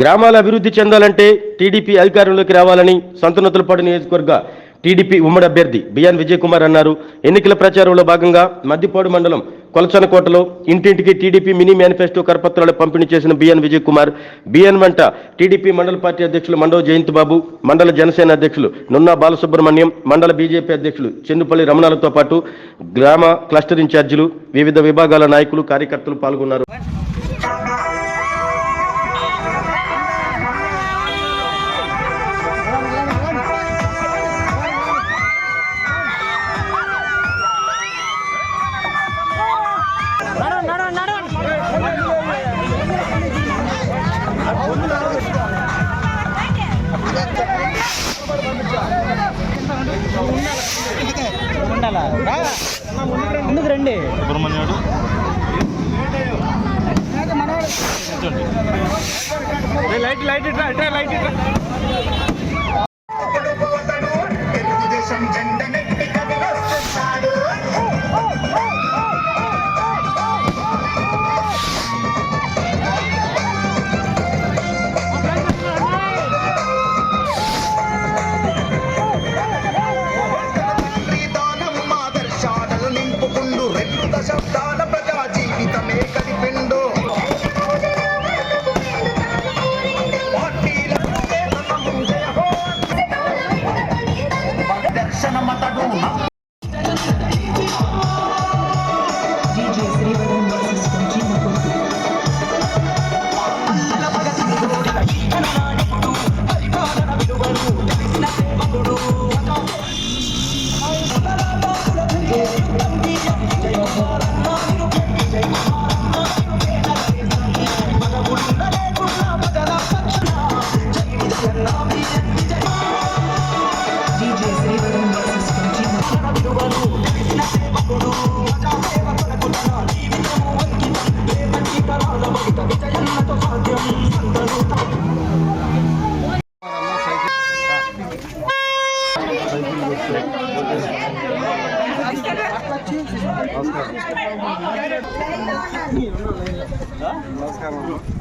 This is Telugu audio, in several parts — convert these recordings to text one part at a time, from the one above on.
గ్రామాల అభివృద్ధి చెందాలంటే టీడీపీ అధికారంలోకి రావాలని సంతనూతలపాడు నియోజకవర్గ టీడీపీ ఉమ్మడి అభ్యర్థి బిఎన్ విజయ్ కుమార్ అన్నారు. ఎన్నికల ప్రచారంలో భాగంగా మద్దిపాడు మండలం కొలచనకోటలో ఇంటింటికి టీడీపీ మినీ మేనిఫెస్టో కరపత్రాలు పంపిణీ చేసిన బిఎన్ విజయ్ కుమార్ బిఎన్ వెంట టీడీపీ మండల పార్టీ అధ్యక్షులు మండవ జయంత్ బాబు మండల జనసేన అధ్యక్షులు నున్నా బాలసుబ్రహ్మణ్యం మండల బీజేపీ అధ్యక్షులు చెన్నుపల్లి రమణాలతో పాటు గ్రామ క్లస్టర్ ఇన్ఛార్జీలు వివిధ విభాగాల నాయకులు కార్యకర్తలు పాల్గొన్నారు. ఉండాలా. ముందుకు రండి. సుబ్రహ్మణ్యుడు. లైట్ లైట్ ఇట్లా లైట్ ఇట్లా 打中了。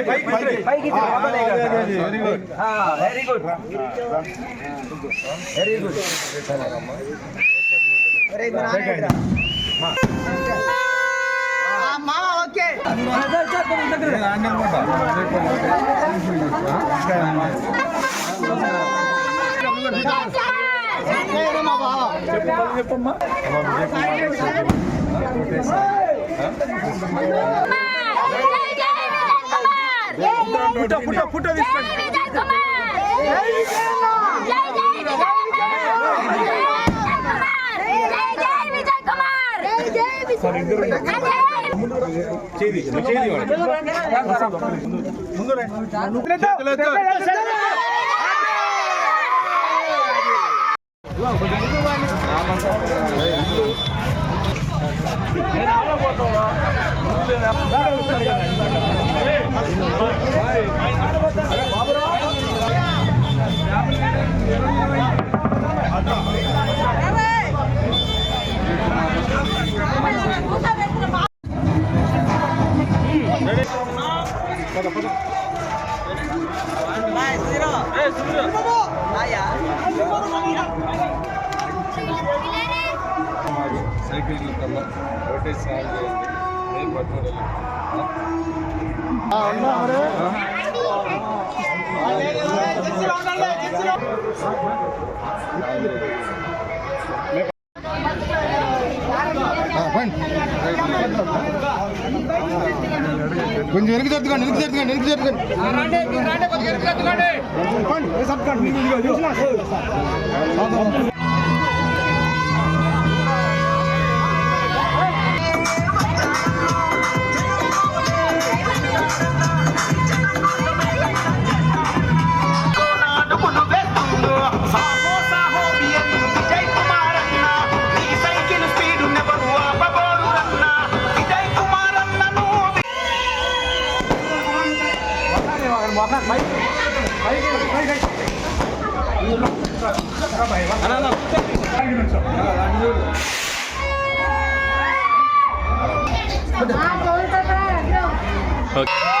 పుట్ట పుట్ట పుట్ట చేది చేది వాడు. సైకిల్ కల్లా ఒకటే సాల్ చేయండి నేను పట్టుకోవాలి కొంచెం వెనక్కి జరుగుతుంది వెనక్కి జరుగుతుంది వెనక్కి జరుగుతుంది bakak, baik. Baik, baik, baik. Anak-anak. Okay.